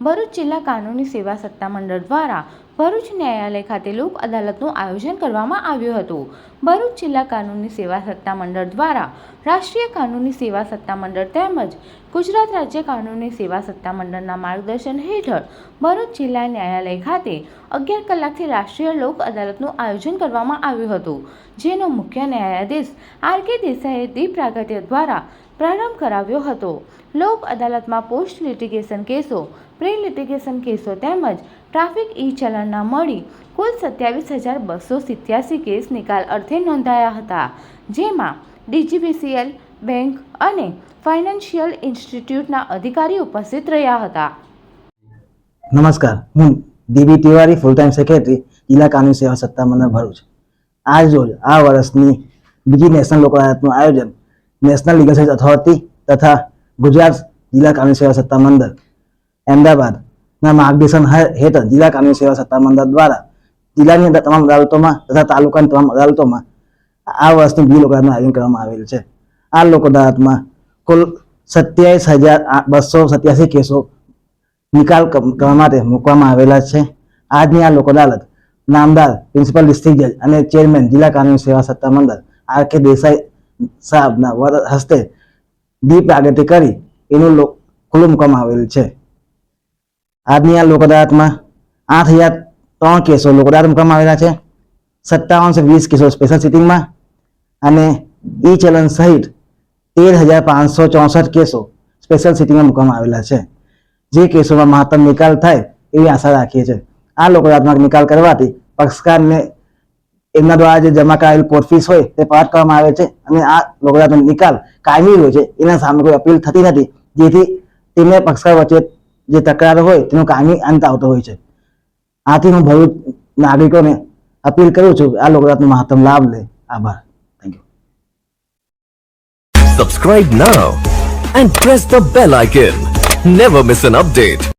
ભરૂચ જિલ્લા કાનૂની સેવા સત્તામંડળ દ્વારા ભરૂચ ન્યાયાલય ખાતે લોક અદાલતનું આયોજન કરવામાં આવ્યું હતું. ભરૂચ જિલ્લા કાનૂની સેવા સત્તામંડળ દ્વારા રાષ્ટ્રીય કાનૂની સેવા સત્તામંડળ તેમજ ગુજરાત રાજ્ય કાનૂની સેવા સત્તામંડળના માર્ગદર્શન હેઠળ ભરૂચ જિલ્લા ન્યાયાલય ખાતે અગિયાર કલાકથી રાષ્ટ્રીય લોક અદાલતનું આયોજન કરવામાં આવ્યું હતું, જેનો મુખ્ય ન્યાયાધીશ આર કે દેસાઈએ દીપ પ્રાગત્ય દ્વારા પ્રારંભ કરાવ્યો હતો. લોક અદાલતમાં પોસ્ટ લિટિગેશન કેસો, પ્રી લિટિગેશન કેસો તેમજ ટ્રાફિક ઈ ચલણના મળી કુલ સત્યાવીસ હજાર બસો સિત્યાસી કેસ નિકાલ અર્થે નોંધાયા હતા, જેમાં ડીજીબીસીએલ બેંક અને ફાઇનાન્શિયલ ઇન્સ્ટિટ્યૂટના અધિકારી ઉપસ્થિત રહ્યા હતા. નમસ્કાર, હું D B Tiwari full time secretary જિલ્લા કાનૂની સેવા સત્તામંડળ ભરૂચ. આજ રોજ આ વર્ષની બીજી નેશનલ લોક અદાલતનું આયોજન નેશનલ લીગલ સર્વિસ ઓથોરિટી તથા ગુજરાત જિલ્લા કાનૂની સેવા સત્તા સત્તામંડળ અમદાવાદના માર્ગદર્શન હેઠળ જિલ્લા કાનૂની સેવા સત્તા મંડળ દ્વારા જિલ્લાની અંદર તમામ અદાલતોમાં તથા તાલુકાની તમામ અદાલતોમાં આ વર્ષની બિલ લોક આયોજન કરવામાં આવેલ છે. આ લોક અદાલતમાં કુલ સત્યાવીસ હજાર બસો સત્યાસી કેસો નિકાલ કરવા માટે મૂકવામાં આવેલા છે. આજની આ લોક અદાલત નામદાર પ્રિન્સિપલ ડિસ્ટ્રિક્ટ જજ અને ચેરમેન જિલ્લા કાનૂની સેવા સત્તા મંડળ આર કે દેસાઈ સાહેબના વર હસ્તે દીપ પ્રાગટ્ય કરી, એનું ખુલ્લું મૂકવામાં આવેલ છે. આજની આ લોક અદાલતમાં આઠ હજાર ત્રણ કેસો લોક અદાલત મૂકવામાં આવેલા છે. સત્તાવનસો વીસ કેસો સ્પેશિયલ સિટિંગમાં અને ઈ ચલણ સહિત તેર હજાર પાંચસો ચોસઠ કેસો સ્પેશિયલ સિટિંગમાં મૂકવામાં આવેલા છે. જે કેસોમાં મહત્તમ નિકાલ થાય એવી આશા રાખીએ છીએ. આ લોકો અદાલતમાં નિકાલ કરવાથી પક્ષકારને એમના દ્વારા જે જમા કરાયેલ કોર્ટ હોય તે પરત કરવામાં આવે છે અને આ લોકોનો નિકાલ કાયમી હોય છે. એના સામે કોઈ અપીલ થતી નથી. જેથી તેમને પક્ષકાર વચ્ચે જે તકરાર હોય તેનો કાયમી અંત આવતો હોય છે. આથી હું ભરૂચ નાગરિકોને અપીલ કરું છું આ લોકરાતનો મહત્તમ લાભ લે. આભાર. Thank you subscribe now and press the bell icon never miss an update.